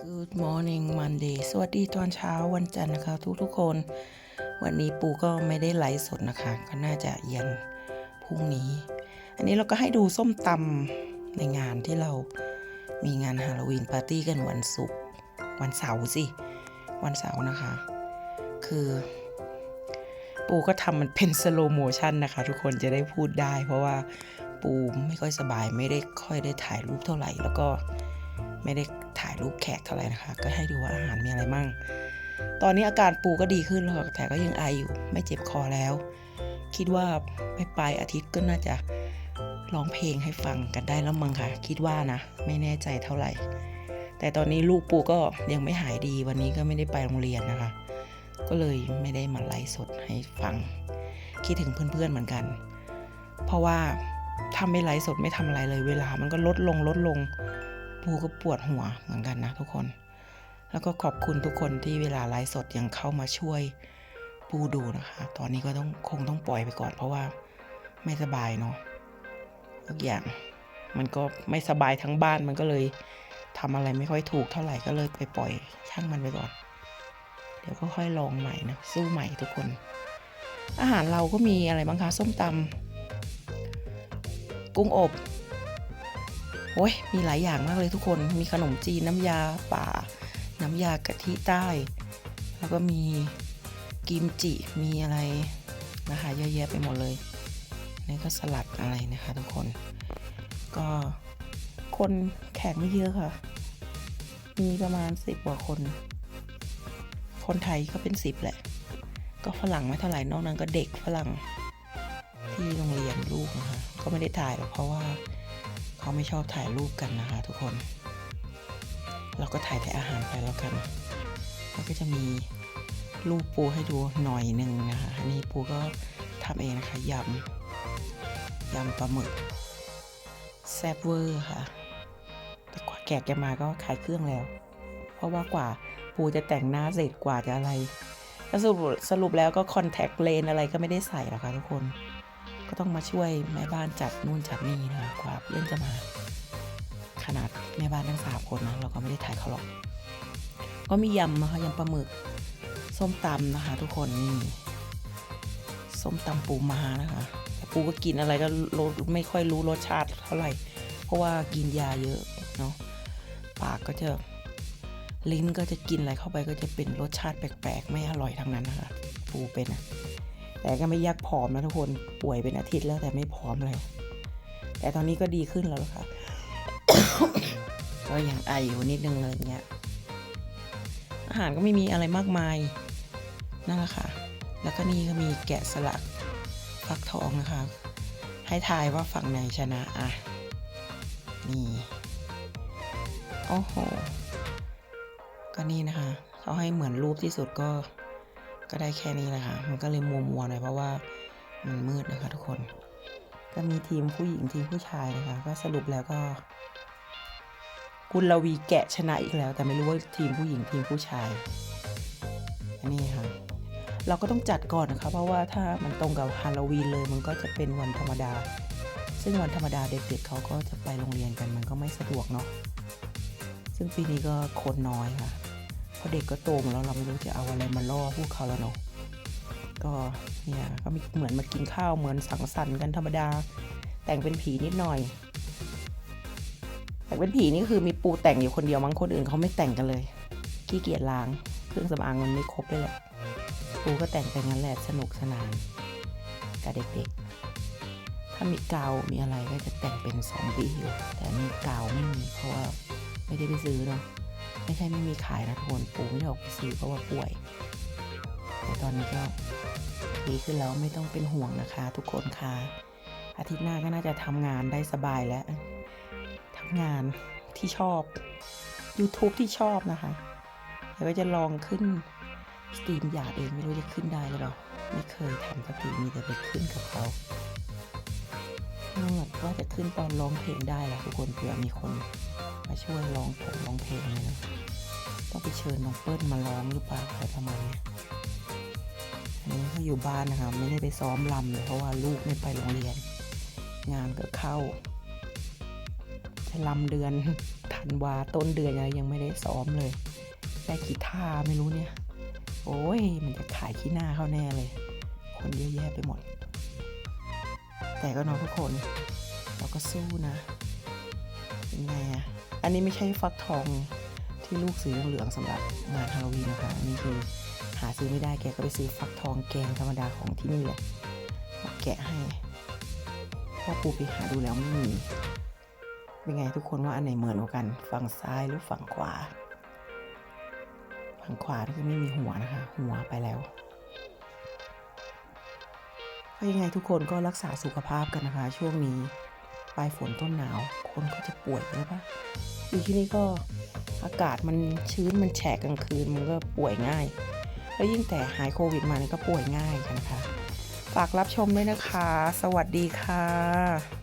Good morning Monday สวัสดีตอนเช้าวันจันทร์นะคะทุกทุกๆคน วันนี้ปูก็ไม่ได้ไลฟ์สดนะคะ ก็น่าจะยันพรุ่งนี้ อันนี้เราก็ให้ดูส้มตำในงานที่เรามีงานฮาโลวีนปาร์ตี้กันวันศุกร์วันเสาร์สิ วันเสาร์นะคะ คือ ปูก็ทำมันเป็นสโลโมชันนะคะ ทุกคนจะได้พูดได้ เพราะว่าปูไม่ค่อยสบายไม่ได้ค่อยได้ถ่ายรูปเท่าไหร่แล้วก็ ไม่ได้ถ่ายรูปแขกเท่าไหร่นะคะ ก็ให้ดูว่าอาหารมีอะไรมั่ง ตอนนี้อาการปูก็ดีขึ้นแล้วค่ะแต่ก็ยังไออยู่ไม่เจ็บคอแล้ว คิดว่าไม่ปลายอาทิตย์ก็น่าจะร้องเพลงให้ฟังกันได้แล้วมั้งค่ะ คิดว่านะ ไม่แน่ใจเท่าไหร่ แต่ตอนนี้ลูกปูก็ยังไม่หายดีวันนี้ก็ไม่ได้ไปโรงเรียนนะคะ ก็เลยไม่ได้มาไลฟ์สดให้ฟัง คิดถึงเพื่อนๆเหมือนกัน เพราะว่าถ้าไม่ไลฟ์สดไม่ทำอะไรเลย เวลามันก็ลดลงลดลง ปูก็ปวดหัวเหมือนกันนะทุกคน แล้วก็ขอบคุณทุกคนที่เวลาไลฟ์สดยังเข้ามาช่วยปูดูนะคะ ตอนนี้ก็ต้องคงต้องปล่อยไปก่อน เพราะว่าไม่สบายเนาะทุกอย่างมันก็ไม่สบายทั้งบ้านมันก็เลยทำอะไรไม่ค่อยถูกเท่าไหร่ก็เลยไปปล่อยช่างมันไปก่อน เดี๋ยวก็ค่อยลองใหม่นะสู้ใหม่ทุกคน อาหารเราก็มีอะไรบ้างคะ ส้มตำกุ้งอบ โอ้ยมีหลายอย่างมากเลยทุกคนมีขนมจีนน้ำยาป่า น้ำยากะทิใต้ แล้วก็มีกิมจิมีอะไรนะคะเยอะแยะไปหมดเลยนี่ก็สลัดอะไรนะคะทุกคน ก็คนแขกไม่เยอะค่ะ มีประมาณสิบกว่าคน คนไทยก็เป็นสิบแหละ ก็ฝรั่งไม่เท่าไหร่นอกนั้นก็เด็กฝรั่งที่โรงเรียนลูกนะคะ ก็ไม่ได้ถ่ายหรอกเพราะว่า เขาไม่ชอบถ่ายรูปกันนะคะ ทุกคน เราก็ถ่ายแต่อาหารไปแล้วกันแล้วก็จะมีรูปปูให้ดูหน่อยหนึ่งนะคะอันนี้ปูก็ทำเองนะคะยำยำปลาหมึกแซ่บเวอร์ค่ะ แต่กว่าแกะแกมาก็ขายเครื่องแล้ว เพราะว่ากว่าปูจะแต่งหน้าเสร็จกว่าจะอะไรสรุปสรุปแล้วก็คอนแทคเลนอะไรก็ไม่ได้ใส่หรอกค่ะทุกคน ก็ต้องมาช่วยแม่บ้านจัดนู่นจัดนี่นะคะกว่าเพื่อนจะมา ขนาดแม่บ้านทั้งสามคนนะเราก็ไม่ได้ถ่ายเขาหรอก ก็มียำนะคะยำปลาหมึกส้มตำนะคะ ทุกคนนี่ส้มตำปูมานะคะแต่ปูก็กินอะไรก็รไม่ค่อยรู้รสชาติเท่าไหร่ เพราะว่ากินยาเยอะเนาะปากก็จะลิ้นก็จะกินอะไรเข้าไปก็จะเป็นรสชาติแปลกๆ ไม่อร่อยทั้งนั้นนะคะปูเป็นอะ แต่ก็ไม่ยากผอมนะทุกคนป่วยเป็นอาทิตย์แล้วแต่ไม่ผอมเลย แต่ตอนนี้ก็ดีขึ้นแล้วค่ะ ก็ยังไออยู่นิดนึงเลยเงี้ยอาหารก็ไม่มีอะไรมากมายนั่นแหละค่ะ แล้วก็นี่ก็มีแกะสลักฟักทองนะคะ ให้ทายว่าฝั่งไหนชนะอะนี่โอ้โหก็นี่นะคะ เขาให้เหมือนรูปที่สุดก็ ก็ได้แค่นี้แหละค่ะมันก็เลยมัวมัวหน่อยเพราะว่ามันมืดนะคะทุกคน ก็มีทีมผู้หญิงทีมผู้ชายนะคะ ก็สรุปแล้วก็กุณลวีแกะชนะอีกแล้ว แต่ไม่รู้ว่าทีมผู้หญิงทีมผู้ชายอันนี้ค่ะ เราก็ต้องจัดก่อนนะคะ เพราะว่าถ้ามันตรงกับฮาโลวีนเลยมันก็จะเป็นวันธรรมดา ซึ่งวันธรรมดาเด็กๆเขาก็จะไปโรงเรียนกันมันก็ไม่สะดวกเนาะซึ่งปีนี้ก็คนน้อยค่ะ เพราะเด็กก็โตมดแล้วเราไม่รู้จะเอาอะไรมาล่อพวกเขาแล้วเนาะก็เนี่ยก็มีเหมือนมากินข้าวเหมือนสังสรรค์กันธรรมดา แต่งเป็นผีนิดหน่อย แต่งเป็นผีนี่คือมีปูแต่งอยู่คนเดียวมั้งคนอื่นเขาไม่แต่งกันเลยขี้เกียจล้างเครื่องสำอางมันไม่ครบเลยแหละปูก็แต่งไปงั้นแหละสนุกสนานกับเด็กๆ ถ้ามีกาวมีอะไรก็จะแต่งเป็นซอมบี้อยู่แต่นนี่กาวไม่มีเพราะว่าไม่ได้ไปซื้อเนาะ ไม่ใช่ไม่มีขายนะทุกคนปูไม่ได้ออกไปซื้อเพราะว่าป่วย แต่ตอนนี้ก็ดีขึ้นแล้วไม่ต้องเป็นห่วงนะคะ ทุกคนค่ะ อาทิตย์หน้าก็น่าจะทำงานได้สบายแล้วทำงานที่ชอบ YouTube ที่ชอบนะคะแล้วก็จะลองขึ้นสตรีมหยาดเองไม่รู้จะขึ้นได้หรือเปล่าไม่เคยทำสักทีมีแต่ไปขึ้นกับเขาเมื่อว่าจะขึ้นตอนร้องเพลงได้แหละทุกคนเผื่อมีคนมาช่วยร้องผมร้องเพลงเลยนะ ต้องไปเชิญน้องเปิ้ลมาร้องหรือเปล่าอะไรประมาณนี้อันนี้เขาอยู่บ้านนะคะไม่ได้ไปซ้อมลำเลยเพราะว่าลูกไม่ไปโรงเรียน งานก็เข้าจะลำเดือนธัธันวาต้นเดือนอะไรยังไม่ได้ซ้อมเลยได้กีตาร์ไม่รู้เนี่ย โอ้ยมันจะขายขี้หน้าเข้าแน่เลย คนเยอะแยะไปหมด แต่ก็น้องทุกคน เราก็สู้นะเป็นไงอะอันนี้ไม่ใช่ฟักทอง ที่ลูกสีเหลืองๆสำหรับงานฮาโลวีนนะคะนนี้คือหาซื้อไม่ได้แกก็ไปซื้อฟักทองแกงธรรมดาของที่นี่แหละมาแกะให้พ่อปูไปหาดูแล้วไม่มีเป็นไงทุกคนว่าอันไหนเหมือนกัน ฝั่งซ้ายหรือฝั่งขวา ฝั่งขวานี่คือไม่มีหัวนะคะ หัวไปแล้วก็ยังไงทุกคนก็รักษาสุขภาพกันนะคะ ช่วงนี้ปลายฝนต้นหนาว คนก็จะป่วยเยอะปะ อยู่ที่นี่ก็อากาศมันชื้นมันแฉกกลางคืนมันก็ป่วยง่าย แล้วยิ่งแต่หายโควิดมานี่ก็ป่วยง่ายกันนะคะฝากรับชมด้วยนะคะ สวัสดีค่ะ